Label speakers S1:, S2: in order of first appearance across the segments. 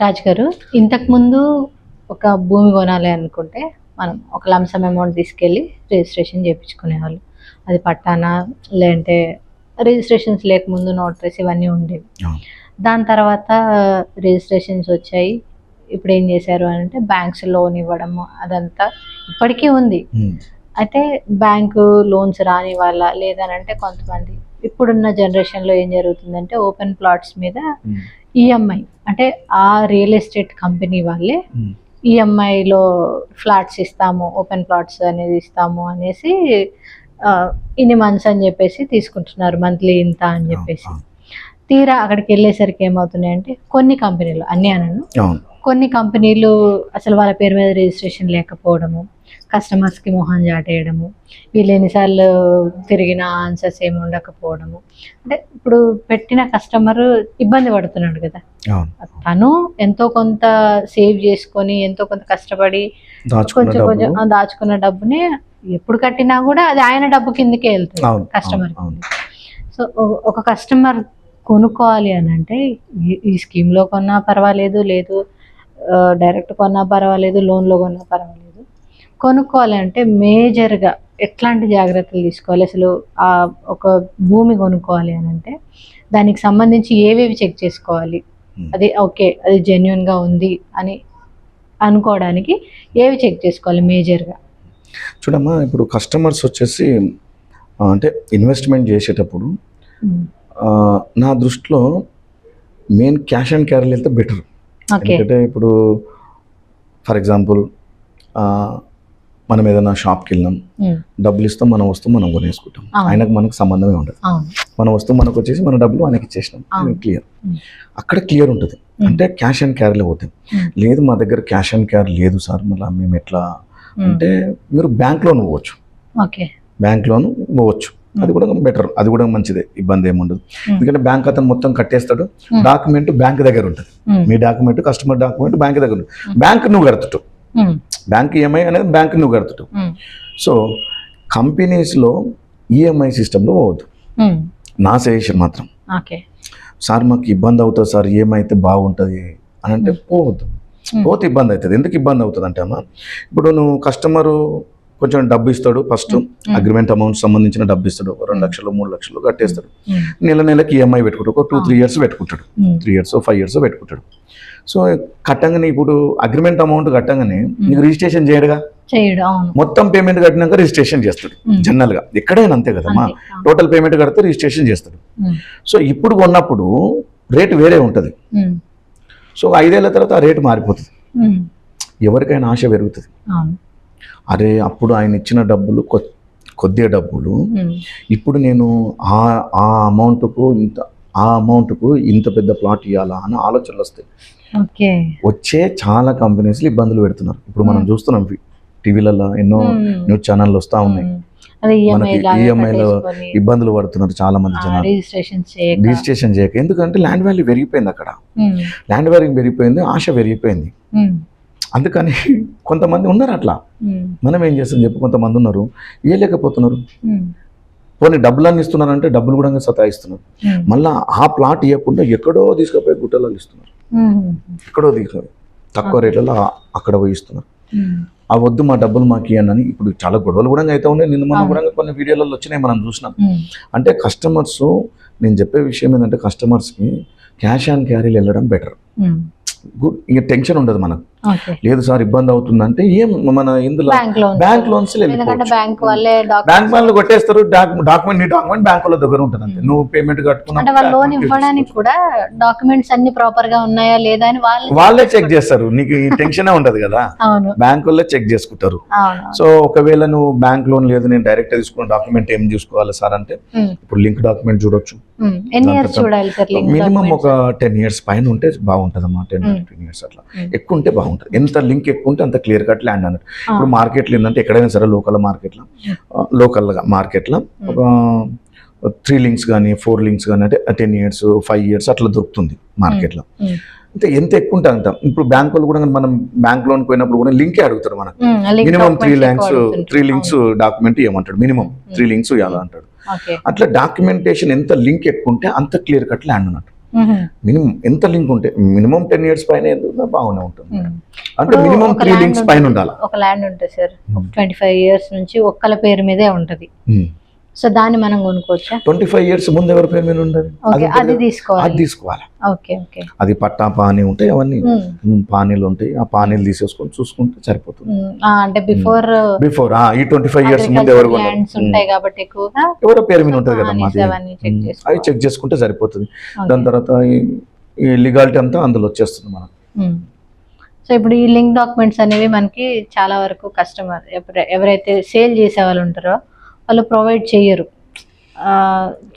S1: రాజ్ గారు ఇంతకు ముందు ఒక భూమి కొనాలి అనుకుంటే మనం ఒక లంసమ్ అమౌంట్ తీసుకెళ్ళి రిజిస్ట్రేషన్ చేయించుకునేవాళ్ళు. అది పట్టానా లేదంటే రిజిస్ట్రేషన్స్ లేకముందు నోటరీస్ ఇవన్నీ ఉండేవి. దాని తర్వాత రిజిస్ట్రేషన్స్ వచ్చాయి. ఇప్పుడు ఏం చేశారు అని అంటే బ్యాంక్స్ లోన్ ఇవ్వడము అదంతా ఇప్పటికీ ఉంది. అయితే బ్యాంకు లోన్స్ రాని వాళ్ళ లేదనంటే కొంతమంది. ఇప్పుడున్న జనరేషన్లో ఏం జరుగుతుందంటే ఓపెన్ ప్లాట్స్ మీద ఈఎంఐ అంటే ఆ రియల్ ఎస్టేట్ కంపెనీ వాళ్ళే ఈఎంఐలో ఫ్లాట్స్ ఇస్తాము ఓపెన్ ప్లాట్స్ అనేది ఇస్తాము అనేసి ఇన్ని మంత్స్ అని చెప్పేసి తీసుకుంటున్నారు మంత్లీ ఇంత అని చెప్పేసి. తీరా అక్కడికి వెళ్ళేసరికి ఏమవుతున్నాయంటే కొన్ని కంపెనీలు అన్నీ అనను కొన్ని కంపెనీలు అసలు వాళ్ళ పేరు మీద రిజిస్ట్రేషన్ లేకపోవడము కస్టమర్స్కి మొహం చాటేయడము వీళ్ళు ఎన్నిసార్లు తిరిగిన ఆన్సర్స్ ఏమి ఉండకపోవడము. అంటే ఇప్పుడు పెట్టిన కస్టమర్ ఇబ్బంది పడుతున్నాడు కదా. తను ఎంతో కొంత సేవ్ చేసుకొని ఎంతో కొంత కష్టపడి కొంచెం కొంచెం దాచుకున్న డబ్బుని ఎప్పుడు కట్టినా కూడా అది ఆయన డబ్బు కిందకే వెళ్తుంది కస్టమర్ సో ఒక కస్టమర్ కొనుక్కోవాలి అని అంటే ఈ- స్కీమ్లో కొన్నా పర్వాలేదు లేదు డైరెక్ట్ కొన్నా పర్వాలేదు లోన్లో కొన్నా పర్వాలేదు. కొనుక్కోవాలి అంటే మేజర్గా ఎట్లాంటి జాగ్రత్తలు తీసుకోవాలి? అసలు ఆ ఒక భూమి కొనుక్కోవాలి అని అంటే దానికి సంబంధించి ఏవేవి చెక్ చేసుకోవాలి. అది ఓకే అది జెన్యున్గా ఉంది అని అనుకోవడానికి ఏవి చెక్ చేసుకోవాలి మేజర్గా?
S2: చూడమ్మా ఇప్పుడు కస్టమర్స్ వచ్చేసి అంటే ఇన్వెస్ట్మెంట్ చేసేటప్పుడు నా దృష్టిలో మెయిన్ క్యాష్ అండ్ క్యారీలు వెళ్తే బెటర్.
S1: ఓకే.
S2: ఎందుకంటే ఇప్పుడు ఫర్ ఎగ్జాంపుల్ మనం ఏదైనా షాప్కి వెళ్ళినాం డబ్బులు ఇస్తాం మన వస్తువు మనం కొనేసుకుంటాం. ఆయనకు మనకు సంబంధమే ఉండదు మన వస్తువు మనకు వచ్చేసి మన డబ్బులు ఆయనకి ఇచ్చేసినాం. క్లియర్. అక్కడ క్లియర్ ఉంటుంది. అంటే క్యాష్ అండ్ క్యారీలో పోతాయి
S1: ఉమ్.
S2: లేదు మా దగ్గర క్యాష్ అండ్ క్యారీ లేదు సార్ మళ్ళీ మేము ఎట్లా. అంటే మీరు బ్యాంక్ లోన్ పోవచ్చు బ్యాంక్ లోన్ పోవచ్చు అది కూడా బెటర్ అది కూడా మంచిదే ఇబ్బంది ఏముండదు. ఎందుకంటే బ్యాంక్ అతను మొత్తం కట్టేస్తాడు. డాక్యుమెంట్ బ్యాంక్ దగ్గర ఉంటుంది. మీ డాక్యుమెంట్ కస్టమర్ డాక్యుమెంట్ బ్యాంక్ దగ్గర ఉంటుంది. బ్యాంక్ నువ్వు కడుతుంటావు. బ్యాంక్ ఈఎంఐ అనేది బ్యాంక్ నువ్వు కడుతుంటావు. సో కంపెనీస్లో ఈఎంఐ సిస్టంలో పోవద్దు.
S1: ఉమ్.
S2: నా సజెషన్ మాత్రం.
S1: ఓకే
S2: సార్ మాకు ఇబ్బంది అవుతుంది సార్ ఈఎంఐ అయితే బాగుంటుంది అని అంటే పోవద్దు.
S1: ఉమ్.
S2: పోతే ఇబ్బంది అవుతుంది. ఎందుకు ఇబ్బంది అవుతుంది అంటే అమ్మా ఇప్పుడు నువ్వు కస్టమరు కొంచెం డబ్బు ఇస్తాడు ఫస్ట్. అగ్రిమెంట్ అమౌంట్ సంబంధించిన డబ్బు ఇస్తాడు. ఒక రెండు లక్షలు మూడు లక్షలు కట్టేస్తాడు. నెల నెలకి ఈఎంఐ పెట్టుకుంటాడు. ఒక టూ త్రీ ఇయర్స్ పెట్టుకుంటాడు. త్రీ ఇయర్స్ ఫైవ్ ఇయర్స్ పెట్టుకుంటాడు. సో కట్టంగానే ఇప్పుడు అగ్రిమెంట్ అమౌంట్ కట్టంగానే నీకు రిజిస్ట్రేషన్ చేయడుగా? మొత్తం పేమెంట్ కట్టినాక రిజిస్ట్రేషన్ చేస్తాడు. జనరల్గా ఎక్కడైనా అంతే కదమ్మా. టోటల్ పేమెంట్ కడితే రిజిస్ట్రేషన్ చేస్తాడు. సో ఇప్పుడు కొన్నప్పుడు రేట్ వేరే ఉంటుంది. సో ఐదేళ్ళ తర్వాత ఆ రేటు మారిపోతుంది. ఎవరికైనా ఆశ పెరుగుతుంది. అరే అప్పుడు ఆయన ఇచ్చిన డబ్బులు కొ- కొద్దిగా డబ్బులు. ఇప్పుడు నేను ఆ ఆ అమౌంట్కు ఇంత ఆ అమౌంట్కు ఇంత పెద్ద ప్లాట్ ఇవ్వాలా అని ఆలోచనలు వస్తాయి. వచ్చే చాలా కంపెనీస్లు ఇబ్బందులు పెడుతున్నారు. ఇప్పుడు మనం. చూస్తున్నాం టీవీలలో ఎన్నో. న్యూస్ ఛానళ్ళు వస్తూ ఉన్నాయి.
S1: ఈఎంఐ
S2: మనకి
S1: లాగా
S2: EMI లో
S1: కట్టేసుకొని,
S2: ఇబ్బందులు పడుతున్నారు చాలా మంది జనాలు.
S1: రిజిస్ట్రేషన్ చేయక.
S2: ఎందుకంటే ల్యాండ్ వాల్యూ పెరిగిపోయింది అక్కడ. ల్యాండ్ వాల్యూ పెరిగిపోయింది ఆశ పెరిగిపోయింది. అందుకని కొంతమంది ఉన్నారు అట్లా. మనం ఏం చేస్తాం చెప్పి కొంతమంది ఉన్నారు ఇవ్వలేకపోతున్నారు
S1: ఉమ్.
S2: పోనీ డబ్బులన్నీ ఇస్తున్నారంటే డబ్బులు కూడా సతాయిస్తున్నారు. మళ్ళీ ఆ ప్లాట్ ఇవ్వకుండా ఎక్కడో తీసుకుపోయి గుట్టలలో ఇస్తున్నారు. ఎక్కడో తీసుకుపోయి తక్కువ రేట్లలో అక్కడ పోయి ఇస్తున్నారు. ఆ వద్దు మా డబ్బులు మాకు అని ఇప్పుడు చాలా గొడవలు కూడా అయితే ఉన్నాయి నిన్న మనం. కూడా కొన్ని వీడియోలలో వచ్చినాయి మనం చూసినాం. అంటే కస్టమర్స్ నేను చెప్పే విషయం ఏంటంటే కస్టమర్స్కి క్యాష్ ఆన్ క్యారీలు వెళ్ళడం బెటర్. గుడ్ ఇక టెన్షన్ ఉండదు మనకు లేదు సార్ ఇబ్బంది అవుతుందంటే ఏం మన ఇందులో
S1: bank loan
S2: bank loans
S1: bank వాళ్ళే
S2: కొట్టేస్తారు డాక్యుమెంట్ నీ డాక్యుమెంట్ బ్యాంక్ వాళ్ళ దగ్గర ఉంటుంది అంతే నువ్వు పేమెంట్
S1: అంటే వాళ్ళు లోన్ ఇవ్వడానికి కూడా డాక్యుమెంట్స్ అన్ని ప్రాపర్గా ఉన్నాయా లేదా అని వాళ్ళు
S2: వాళ్ళే చెక్ చేస్తారు. నీకు టెన్షనే ఉండదు కదా. బ్యాంక్ వాళ్ళే చెక్ చేసుకుంటారు. సో ఒకవేళ నువ్వు బ్యాంక్ లోన్ లేదు నేను డైరెక్ట్ తీసుకున్న డాక్యుమెంట్ ఏం చూసుకోవాలి సార్ అంటే
S1: ఉమ్.
S2: ఇప్పుడు లింక్ డాక్యుమెంట్ చూడొచ్చు. మినిమం ఒక టెన్ ఇయర్స్ పైన ఉంటే బాగుంటుంది అమ్మా టెన్
S1: Hmm.
S2: ఇయర్స్ అట్లా.
S1: Hmm.
S2: ఎక్కువ ఉంటే బాగుంటుంది. ఎంత లింక్ ఎక్కువ ఉంటే అంత క్లియర్ కట్ ల్యాండ్ అన్నట్టు. ఇప్పుడు మార్కెట్లో ఏంటంటే ఎక్కడైనా సరే లోకల్ మార్కెట్లో లోకల్గా మార్కెట్లో ఒక త్రీ లింక్స్ కానీ ఫోర్ లింక్స్ కానీ అంటే టెన్ ఇయర్స్ ఫైవ్ ఇయర్స్ అట్లా దొరుకుతుంది మార్కెట్లో. అంటే ఎంత ఎక్కువ ఉంటుంది అంత. ఇప్పుడు బ్యాంక్ వాళ్ళు కూడా మనం బ్యాంక్ లోన్ పోయినప్పుడు కూడా లింకే అడుగుతారు మనకు. Minimum three links three links document ఇవ్వమంటాడు minimum three links ఇవ్వాలంటాడు. అట్లా డాక్యుమెంటేషన్ ఎంత లింక్ ఎక్కువ ఉంటే అంత క్లియర్ కట్ ల్యాండ్ అన్నట్టు. మినిమం ఎంత లింక్ ఉంటే మినిమం టెన్ ఇయర్స్ పైన ఎందుకు బాగానే ఉంటుంది. అంటే మినిమం త్రీ లింక్స్. పైన ఉండాలి?
S1: ఒక ల్యాండ్ ఉంటుంది సార్ ట్వంటీ ఫైవ్ ఇయర్స్ నుంచి ఒక్కల పేరు మీదే ఉంటది. సో దాన్ని మనం కొనుక్కోవచ్చా?
S2: ట్వంటీ ఫైవ్ ఇయర్స్ ముందు ఎవరి పేరు మీద ఉండదు అది
S1: అది
S2: అది
S1: తీసుకోవాలి.
S2: తీసుకోవాలి.
S1: Okay okay.
S2: అది పట్టా పానీ ఉంటాయి అవన్నీ. పానీలు ఉంటాయి. ఆ పానీలు తీసేసుకొని చూసుకుంటే సరిపోతుంది.
S1: అంటే బిఫోర్
S2: బిఫోర్ ఈ ట్వంటీ ఫైవ్ ఇయర్స్ ముందు ఎవరు
S1: ఉంటాయి కాబట్టి ఎక్కువగా
S2: ఎవరో పేరు మీద ఉంటుంది కదా. అవి చెక్ చేసుకుంటే సరిపోతుంది. దాని తర్వాత ఈ- లీగాలిటీ అంతా అందులో వచ్చేస్తుంది
S1: మ్మ్. సో ఇప్పుడు ఈ లింక్ డాక్యుమెంట్స్ అనేవి మనకి చాలా వరకు కస్టమర్ ఎవరైతే సేల్ చేసే వాళ్ళు ఉంటారో వాళ్ళు ప్రొవైడ్ చేయరు.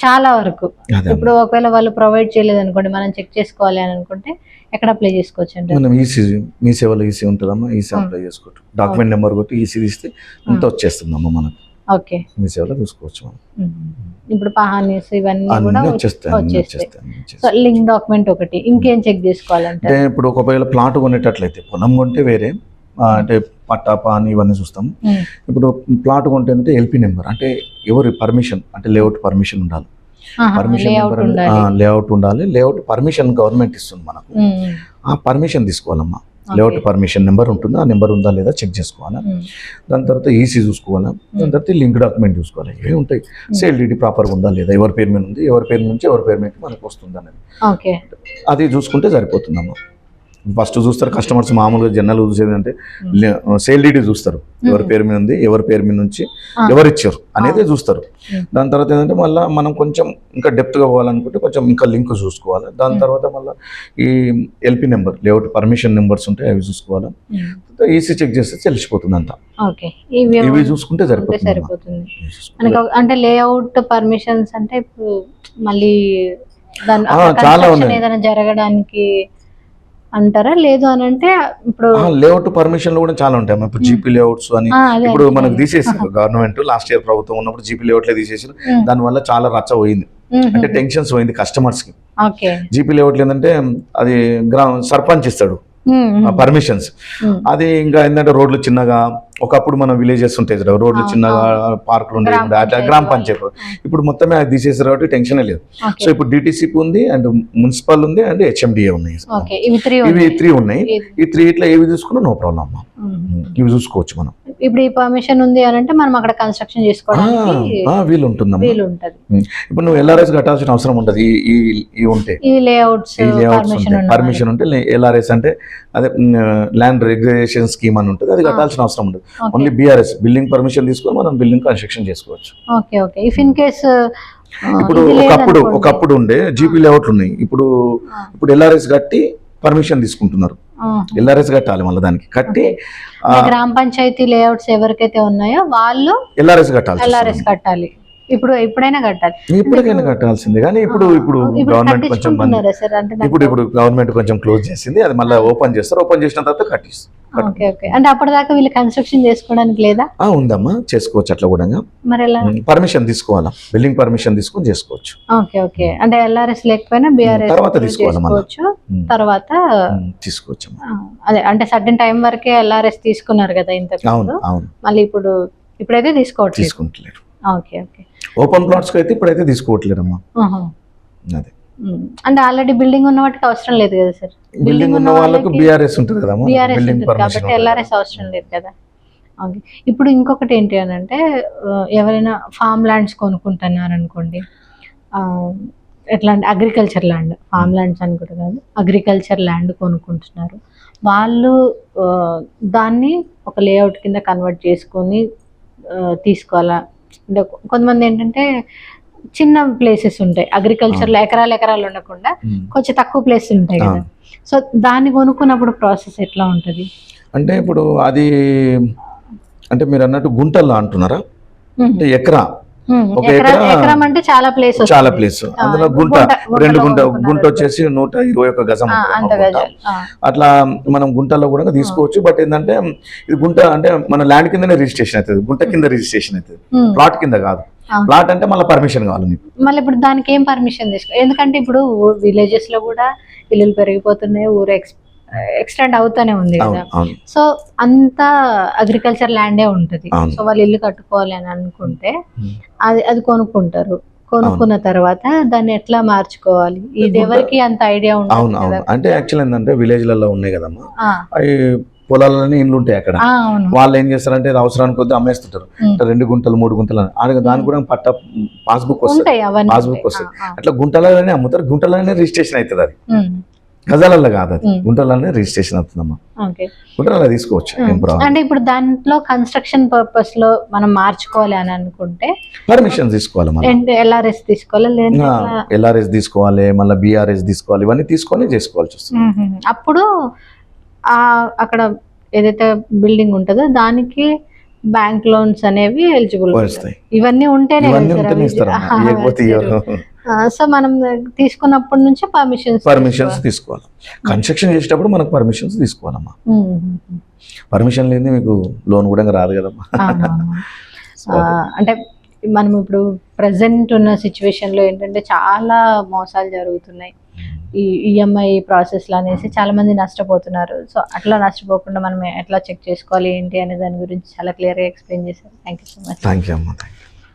S1: చాలా వరకు. ఇప్పుడు ఒకవేళ వాళ్ళు ప్రొవైడ్ చేయలేదు అనుకోండి మనం చెక్ చేసుకోవాలి అని అనుకుంటే ఎక్కడ అప్లై చేసుకోవచ్చు అండి
S2: మనం ఈసీ మీ సేవలో ఈసీ ఉంటుందమ్మా ఈసీ అప్లై చేసుకోవచ్చు. డాక్యుమెంట్ నెంబర్ కొట్టి ఈసీ తీస్తే అంతా వచ్చేస్తుందమ్మా మనకు.
S1: ఓకే.
S2: మీ సేవలో చూసుకోవచ్చు మనం.
S1: మ్మ్. ఇప్పుడు పహానీస్ ఇవన్నీ కూడా
S2: వచ్చేస్తాయి
S1: సో. లింక్ డాక్యుమెంట్ ఒకటి. ఇంకేం చెక్ చేసుకోవాలంటే
S2: అంటే ఇప్పుడు ఒకవేళ ప్లాట్ కొనేటట్లయితే పొలం కొంటే వేరే అంటే పట్టా పాని ఇవన్నీ చూస్తాం. ఇప్పుడు ప్లాట్ కొంటే ఏంటంటే ఎల్పి నెంబర్ అంటే ఎవరి పర్మిషన్ అంటే లేఅవుట్ పర్మిషన్ ఉండాలి. పర్మిషన్ నెంబర్
S1: ఉండాలి.
S2: లేఅవుట్ ఉండాలి. లేఅవుట్ పర్మిషన్ గవర్నమెంట్ ఇస్తుంది మనకు. ఆ పర్మిషన్ తీసుకోవాలమ్మా. లేఅవుట్ పర్మిషన్ నెంబర్ ఉంటుంది? ఆ నెంబర్ ఉందా లేదా చెక్ చేసుకోవాలా. దాని తర్వాత ఈసీ చూసుకోవాలా? దాని తర్వాత లింక్ డాక్యుమెంట్ చూసుకోవాలి? ఇవే ఉంటాయి. సేల్ డీడీ ప్రాపర్గా ఉందా లేదా? ఎవరి పేరు మీద ఉంది? ఎవరి పేరు నుంచి ఎవరి పేరు మీద మనకు వస్తుంది అనేది అది చూసుకుంటే సరిపోతుందమ్మా. ఫస్ట్ చూస్తారు కస్టమర్స్ మామూలుగా జనరల్ చూసేది అంటే సేల్ డీడీ చూస్తారు. ఎవరి పేరు మీద ఉంది ఎవరి పేరు మీద నుంచి. ఎవరు ఇచ్చారు అనేది చూస్తారు. దాని తర్వాత ఏంటంటే మళ్ళీ మనం కొంచెం ఇంకా డెప్త్గా పోవాలనుకుంటే కొంచెం ఇంకా లింక్ చూసుకోవాలి. దాని. తర్వాత మళ్ళీ ఈ LP number layout permission numbers ఉంటాయి అవి చూసుకోవాలి. ఈసీ చెక్ చేస్తే తెలిసిపోతుంది అంతా.
S1: ఓకే. ఇవి
S2: చూసుకుంటే సరిపోతుంది
S1: అంటే లేఅవుట్ పర్మిషన్స్ అంటే మళ్ళీ
S2: చాలా ఉన్నాయి.
S1: జరగడానికి అంటారా లేదు అని అంటే ఇప్పుడు
S2: లేఅవుట్ పర్మిషన్లు కూడా చాలా ఉంటాయి. ఇప్పుడు జీపీ లేఅవుట్స్ అని ఇప్పుడు మనకు. తీసేసారు గవర్నమెంట్ లాస్ట్ ఇయర్ ప్రభుత్వం ఉన్నప్పుడు జీపీ లేఅవుట్లే తీసేసారు. దానివల్ల చాలా రచ్చ పోయింది. అంటే టెన్షన్స్ పోయింది
S1: కస్టమర్స్కి
S2: జీపీ లేఅవుట్లు ఏంటంటే అది గ్రామ సర్పంచ్ ఇస్తాడు. పర్మిషన్స్. అది ఇంకా ఏంటంటే రోడ్లు చిన్నగా ఒకప్పుడు మన విలేజెస్ ఉంటాయి కదా రోడ్లు చిన్నగా పార్కులు ఉండే
S1: గ్రామ
S2: అట్లా
S1: పంచాయతీ
S2: గ్రామ. పంచాయతీ ఇప్పుడు మొత్తమే అది తీసేసారు కాబట్టి టెన్షన్ లేదు. సో ఇప్పుడు డిటిసిపి ఉంది అండ్ మున్సిపల్ ఉంది అండ్ హెచ్ఎండిఏ ఉన్నాయి.
S1: ఇవి త్రీ
S2: ఉన్నాయి. ఈ త్రీ ఇట్లా ఏవి తీసుకున్నా నో ప్రాబ్లం అమ్మా.
S1: మ్మ్.
S2: ఇవి చూసుకోవచ్చు మనం.
S1: ఇప్పుడు ఈ పర్మిషన్ ఉంది అని అంటే మనం అక్కడ కన్స్ట్రక్షన్ చేసుకోవడానికి
S2: వీలు ఉంటుందమ్మా.
S1: వీలు ఉంటది.
S2: ఇప్పుడు నువ్వు ఎల్ఆర్ఎస్ కట్టాల్సిన అవసరం ఉండదు. ఈ ఈ ఉంటే.
S1: ఈ లేఅవుట్స్
S2: ఈ లేఅవుట్స్
S1: పర్మిషన్
S2: ఉంటే. ఎల్ఆర్ఎస్ అంటే అదే ల్యాండ్ రెగ్యులేషన్ స్కీమ్ అని ఉంటుంది. అది కట్టాల్సిన అవసరం ఉండదు. ఓన్లీ బీఆర్ఎస్ బిల్డింగ్ పర్మిషన్ తీసుకొని మనం బిల్డింగ్ కన్స్ట్రక్షన్ చేసుకోవచ్చు.
S1: Okay okay if in case
S2: ఇప్పుడు ఒకప్పుడు ఒకప్పుడు ఉండే జీపీ లేఅవుట్లు ఉన్నాయి. ఇప్పుడు ఇప్పుడు ఎల్ఆర్ఎస్ కట్టి పర్మిషన్ తీసుకుంటున్నారు. ఎల్ఆర్ఎస్ కట్టాలి మళ్ళీ దానికి. కట్టి
S1: గ్రామ పంచాయతీ లేఅవుట్స్ ఎవరికైతే ఉన్నాయో వాళ్ళు
S2: ఎల్ఆర్ఎస్ కట్టాలి
S1: ఎల్ఆర్ఎస్ కట్టాలి. ఇప్పుడు ఎప్పుడైనా కట్టాలి.
S2: ఇప్పటికైనా కట్టాల్సిందే. కానీ ఇప్పుడు ఇప్పుడు గవర్నమెంట్ కొంచెం ఇప్పుడు ఇప్పుడు గవర్నమెంట్ కొంచెం క్లోజ్ చేసింది అది మళ్ళీ ఓపెన్ చేస్తారు. ఓపెన్ చేసిన తర్వాత కట్టిస్తారు
S1: ఓకే ఓకే. అంటే అప్పటిదాకా వీళ్ళు కన్స్ట్రక్షన్ చేసుకోవడానికి లేదా?
S2: ఉందమ్మా. చేసుకోవచ్చు అట్లా కూడా
S1: మరి ఎలా?
S2: పర్మిషన్ తీసుకోవాలా? బిల్డింగ్ పర్మిషన్ తీసుకొని చేసుకోవచ్చు.
S1: Okay okay. అంటే ఎల్ఆర్ఎస్ లేకపోయినా బీఆర్ఎస్
S2: తర్వాత ఉమ్,
S1: తర్వాత
S2: తీసుకోవచ్చు
S1: అదే అంటే సర్టన్ టైం వరకే ఎల్ఆర్ఎస్ తీసుకున్నారు కదా ఇంతకు
S2: అవును.
S1: మళ్ళీ ఇప్పుడు ఇప్పుడైతే తీసుకోవట్లేదు.
S2: తీసుకుంటలేరు.
S1: Okay okay.
S2: ఓపెన్ ప్లాట్స్కి అయితే ఇప్పుడైతే తీసుకోవట్లేరమ్మా
S1: ఆహా.
S2: అదే.
S1: అంటే ఆల్రెడీ బిల్డింగ్ ఉన్న వాటికి అవసరం లేదు కదా సార్?
S2: బిల్డింగ్ ఉన్న వాళ్ళకు బీఆర్ఎస్ ఉంటుంది
S1: బీఆర్ఎస్
S2: బిల్డింగ్
S1: కాబట్టి ఎల్ఆర్ఎస్ అవసరం లేదు కదా. ఓకే. ఇప్పుడు ఇంకొకటి ఏంటి అని అంటే ఎవరైనా ఫామ్ ల్యాండ్స్ కొనుక్కుంటున్నారు అనుకోండి ఎట్లా అంటే అగ్రికల్చర్ ల్యాండ్ ఫామ్ ల్యాండ్స్ అని కూడా కాదు అగ్రికల్చర్ ల్యాండ్ కొనుక్కుంటున్నారు. వాళ్ళు దాన్ని ఒక లేఅవుట్ కింద కన్వర్ట్ చేసుకొని తీసుకోవాలా? కొంతమంది ఏంటంటే చిన్న ప్లేసెస్ ఉంటాయి. అగ్రికల్చర్లో ఎకరాలు ఎకరాలు ఉండకుండా కొంచెం తక్కువ ప్లేస్ ఉంటాయి కదా. సో దాన్ని కొనుక్కున్నప్పుడు ప్రాసెస్ ఎట్లా ఉంటది?
S2: అంటే ఇప్పుడు అది అంటే మీరు అన్నట్టు గుంటల్లో అంటున్నారా? అంటే ఎకరా.
S1: ఎకరా అంటే చాలా ప్లేస్
S2: చాలా ప్లేస్ అందులో గుంట రెండు గుంట గుంట వచ్చేసి నూట ఇరవై గజం ఒక
S1: ఆ,
S2: అట్లా మనం గుంటల్లో కూడా తీసుకోవచ్చు. బట్ ఏంటంటే ఇది గుంట అంటే మన ల్యాండ్ కిందనే రిజిస్ట్రేషన్ అవుతుంది. గుంట కింద రిజిస్ట్రేషన్ అవుతుంది. ప్లాట్ కింద కాదు. ప్లాట్ అంటే మళ్ళీ పర్మిషన్ కావాలి నీకు.
S1: మళ్ళీ ఇప్పుడు దానికి ఏం పర్మిషన్ తీసుకో ఎందుకంటే ఇప్పుడు విలేజెస్లో కూడా ఇల్లులు పెరిగిపోతున్నాయి. ఊరు ఎక్స్ ఎక్స్టెండ్ అవుతానే ఉంది కదా. సో అంతా అగ్రికల్చర్ ల్యాండే ఉంటది. సో వాళ్ళు ఇల్లు కట్టుకోవాలి అని అనుకుంటే. అది అది కొనుక్కుంటారు. కొనుక్కున్న తర్వాత దాన్ని ఎట్లా మార్చుకోవాలి? ఇది ఎవరికి అంత ఐడియా ఉంటుంది
S2: అవును. అంటే యాక్చువల్ ఏంటంటే విలేజ్లలో ఉన్నాయి కదమ్మా. అవి ఇండ్లు ఉంటాయి అక్కడ. వాళ్ళు ఏం చేస్తారంటే అవసరానికి కొద్ది అమ్మేస్తుంటారు. రెండు గుంటలు మూడు గుంటలు అని. దానికి కూడా పట్ట పాస్బుక్ వస్తుంది పాస్బుక్. వస్తుంది. అట్లా గుంటలలోనే అమ్ముతారు. గుంటలలోనే రిజిస్ట్రేషన్ అవుతుంది అది. గజాలలో కాదు అది. గుంటలలోనే రిజిస్ట్రేషన్ అవుతుందమ్మా. గుంటలలో తీసుకోవచ్చు
S1: అంటే ఇప్పుడు దాంట్లో కన్స్ట్రక్షన్ పర్పస్లో మనం మార్చుకోవాలి అని అనుకుంటే
S2: పర్మిషన్ తీసుకోవాలి మనం.
S1: ఎల్ఆర్ఎస్ తీసుకోవాలి?
S2: ఎల్ఆర్ఎస్ తీసుకోవాలి మళ్ళీ బీఆర్ఎస్ తీసుకోవాలి ఇవన్నీ తీసుకొని చేసుకోవాల్సి వస్తుంది.
S1: అప్పుడు ఆ అక్కడ ఏదైతే బిల్డింగ్ ఉంటుందో దానికి బ్యాంక్ లోన్స్ అనేవి ఎలిజిబుల్ ఇవన్నీ ఉంటేనే
S2: ఇస్తారు
S1: సో మనం తీసుకున్నప్పటి నుంచి పర్మిషన్స్
S2: పర్మిషన్స్ తీసుకోవాలి. కన్స్ట్రక్షన్ చేసేటప్పుడు మనకు పర్మిషన్స్ తీసుకోవాలమ్మా. పర్మిషన్ లేని మీకు లోన్ కూడా రాదు కదమ్మా.
S1: అంటే మనం ఇప్పుడు ప్రజెంట్ ఉన్న సిచ్యువేషన్లో ఏంటంటే చాలా మోసాలు జరుగుతున్నాయి. ఈ ఈఎంఐ ప్రాసెస్లు అనేసి చాలా మంది నష్టపోతున్నారు. సో అట్లా నష్టపోకుండా మనం ఎట్లా చెక్ చేసుకోవాలి ఏంటి అనే దాని గురించి చాలా క్లియర్గా ఎక్స్ప్లెయిన్ చేశారు. Thank you so much
S2: thank you అమ్మా